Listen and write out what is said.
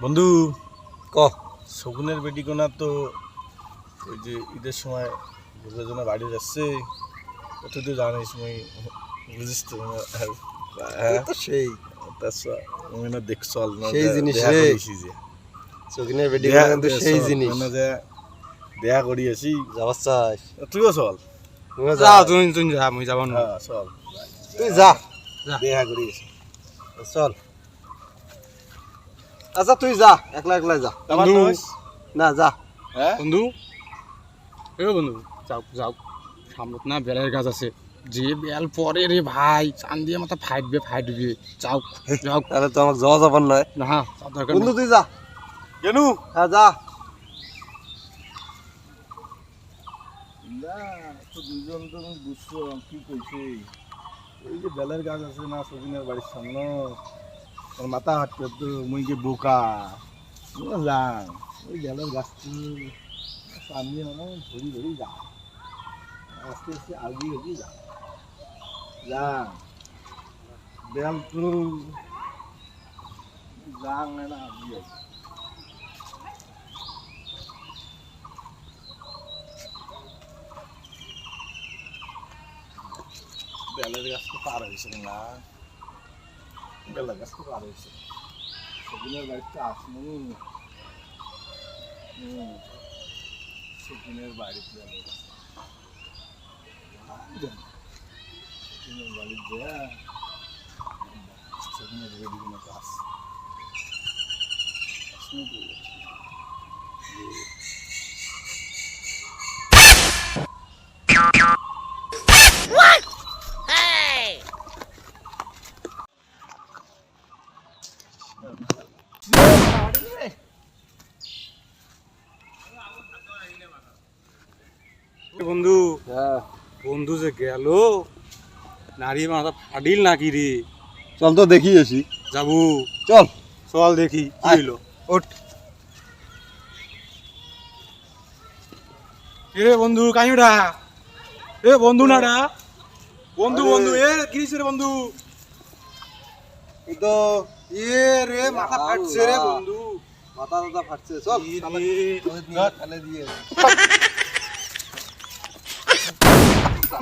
বন্ধু ক? শগুনের বেটি কোনা তো ওই যে ঈদের সময় ঘুরবে জন্য বাড়ি যাচ্ছে। তুই তো জানিস মুই বুঝিস তো হ্যাঁ। সেই। তাছাড়া মুই দেখ চল সেই জিনিস কিন্তু সেই চল, জিনিস। যে দেখা যাবার চাস তুইও চল। যা। যা তুই তুই যা মুই যাব না। হ্যাঁ চল। তুই যা। চল। আচ্ছা তুই যা একলা একলা যা। বন্ধু। না যা। হ্যাঁ? বন্ধু? এ বন্ধু যাও যাও। সামনত না বেলের গাছ আছে। যে বেল পরে রে ভাই চান দিয়ে মাথা ফাইটবে ফাইটবে যাও যাও। তাহলে তো আমাকে যাওয়া যাবার নয়। না বন্ধু তুই যা। কেনু হ্যাঁ যা। দুজন তো বুঝছ কি কইছে? এই যে বেলের গাছ আছে না সবিনের বাড়ির সামনে। ওর মাথা হাত করতো মুই কি বোকা। যাং ওই বেলের গাছ সামনে মানে ধরি ধরি যা। আস্তে আস্তে আগি আগি যা। যা। বেল তো যাং না আগি আগি বেলের গাছ তো পার হয়েছে না। বেলের গাছ তো পার হয়েছে। সেদিনের বাড়িতে আসনি। সেদিনের বাড়িতে বেলের গাছ। সেদিনের বাড়িতে দেয়া সেদিনের রেডি কোনো গাছ আসনি বন্ধু হ্যাঁ। বন্ধু যে গেল নারী মাথা ফাটিল নাকি রে? চল তো দেখি আসি। যাব। চল। চল দেখি। হইল? ওঠ। এ বন্ধু কাইটা এ বন্ধু নাডা বন্ধু বন্ধু এ কিরিস রে বন্ধু? তো এ রে মাথা ফাটছে রে বন্ধু। মাথা দাদা ফাটছে সব দিয়ে।